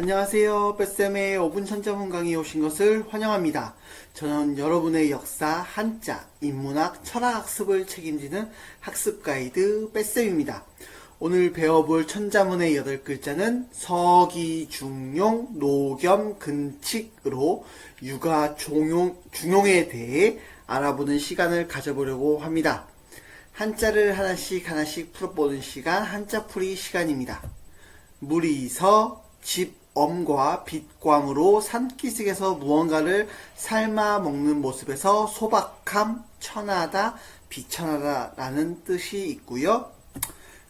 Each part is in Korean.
안녕하세요. 뱃쌤의 5분 천자문 강의에 오신 것을 환영합니다. 저는 여러분의 역사, 한자, 인문학, 철학학습을 책임지는 학습 가이드 뱃쌤입니다. 오늘 배워볼 천자문의 여덟 글자는 서기, 중용, 노겸, 근칙으로 육아, 종용, 중용에 대해 알아보는 시간을 가져보려고 합니다. 한자를 하나씩 하나씩 풀어보는 시간, 한자풀이 시간입니다. 물이서 집 엄과 빛광으로 산기슭에서 무언가를 삶아 먹는 모습에서 소박함, 천하다, 비천하다라는 뜻이 있고요.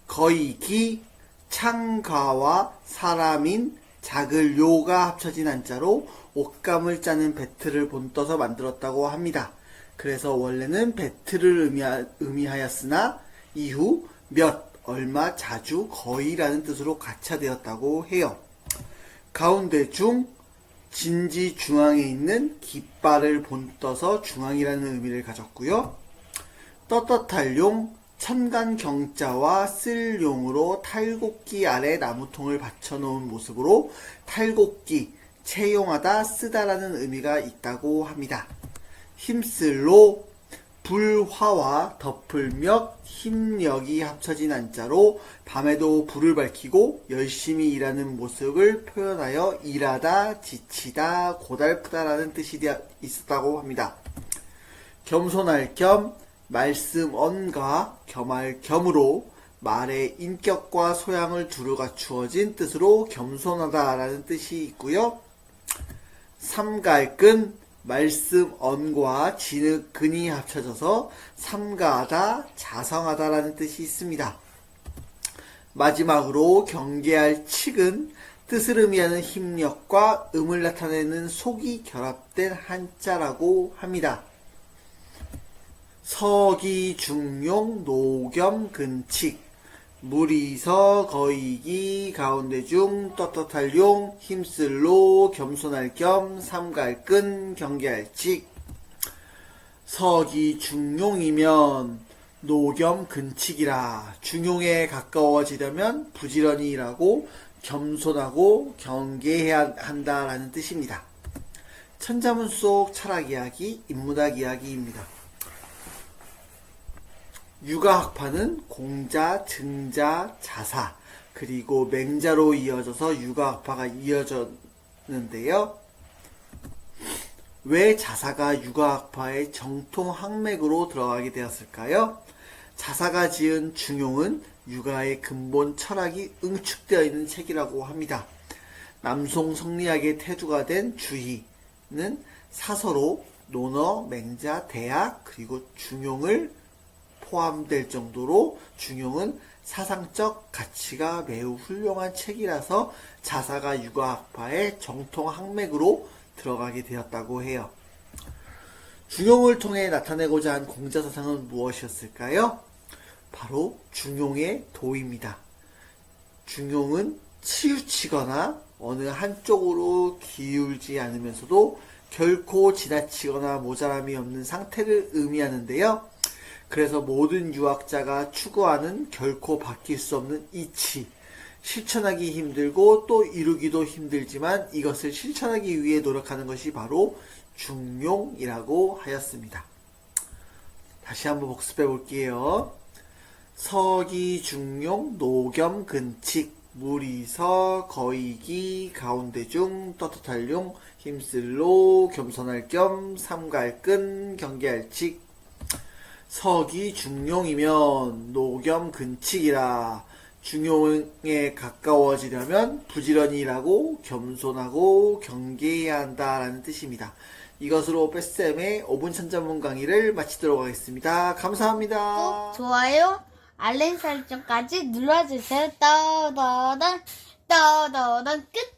거이기, 창가와 사람인 작을 요가 합쳐진 한자로 옷감을 짜는 배틀을 본떠서 만들었다고 합니다. 그래서 원래는 배틀을 의미하, 의미하였으나 이후 몇, 얼마, 자주, 거의라는 뜻으로 가차되었다고 해요. 가운데 중 진지 중앙에 있는 깃발을 본떠서 중앙이라는 의미를 가졌고요. 떳떳할 용, 천간 경자와 쓸 용으로 탈곡기 아래 나무통을 받쳐놓은 모습으로 탈곡기, 채용하다, 쓰다라는 의미가 있다고 합니다. 힘쓸로 불화와 덮을멱, 힘력이 합쳐진 한자로 밤에도 불을 밝히고 열심히 일하는 모습을 표현하여 일하다, 지치다, 고달프다라는 뜻이 있었다고 합니다. 겸손할 겸, 말씀 언가, 겸할 겸으로 말의 인격과 소양을 두루 갖추어진 뜻으로 겸손하다라는 뜻이 있고요. 삼갈근, 말씀 언과 진흙 근이 합쳐져서 삼가하다, 자성하다라는 뜻이 있습니다. 마지막으로 경계할 칙은 뜻을 의미하는 힘력과 음을 나타내는 속이 결합된 한자라고 합니다. 서기 중용 노겸 근칙 무리서 거이기 가운데 중 떳떳할 용 힘쓸로 겸손할 겸 삼갈근 경계할 칙 서기 중용이면 노겸 근칙이라 중용에 가까워지려면 부지런히 일하고 겸손하고 경계해야 한다라는 뜻입니다. 천자문 속 철학 이야기, 인문학 이야기입니다. 육아학파는 공자, 증자, 자사, 그리고 맹자로 이어져서 육아학파가 이어졌는데요. 왜 자사가 육아학파의 정통 항맥으로 들어가게 되었을까요? 자사가 지은 중용은 육아의 근본 철학이 응축되어 있는 책이라고 합니다. 남송 성리학의 태두가 된 주희는 사서로 논어, 맹자, 대학, 그리고 중용을 포함될 정도로 중용은 사상적 가치가 매우 훌륭한 책이라서 자사가 육아학파의 정통 항맥으로 들어가게 되었다고 해요. 중용을 통해 나타내고자 한 공자 사상은 무엇이었을까요? 바로 중용의 도입니다. 중용은 치우치거나 어느 한쪽으로 기울지 않으면서도 결코 지나치거나 모자람이 없는 상태를 의미하는데요. 그래서 모든 유학자가 추구하는 결코 바뀔 수 없는 이치, 실천하기 힘들고 또 이루기도 힘들지만 이것을 실천하기 위해 노력하는 것이 바로 중용이라고 하였습니다. 다시 한번 복습해 볼게요. 서기 중용 노겸 근칙 무리서 거이기 가운데 중 떳떳할 용 힘쓸로 겸손할 겸 삼갈근 경계할 칙 서기 중용이면 노겸 근칙이라 중용에 가까워지려면 부지런히 일하고 겸손하고 경계해야 한다라는 뜻입니다. 이것으로 뺏쌤의 5분 천자문 강의를 마치도록 하겠습니다. 감사합니다. 꼭 좋아요, 알림 설정까지 눌러주세요. 떠더던 떠더던 끝.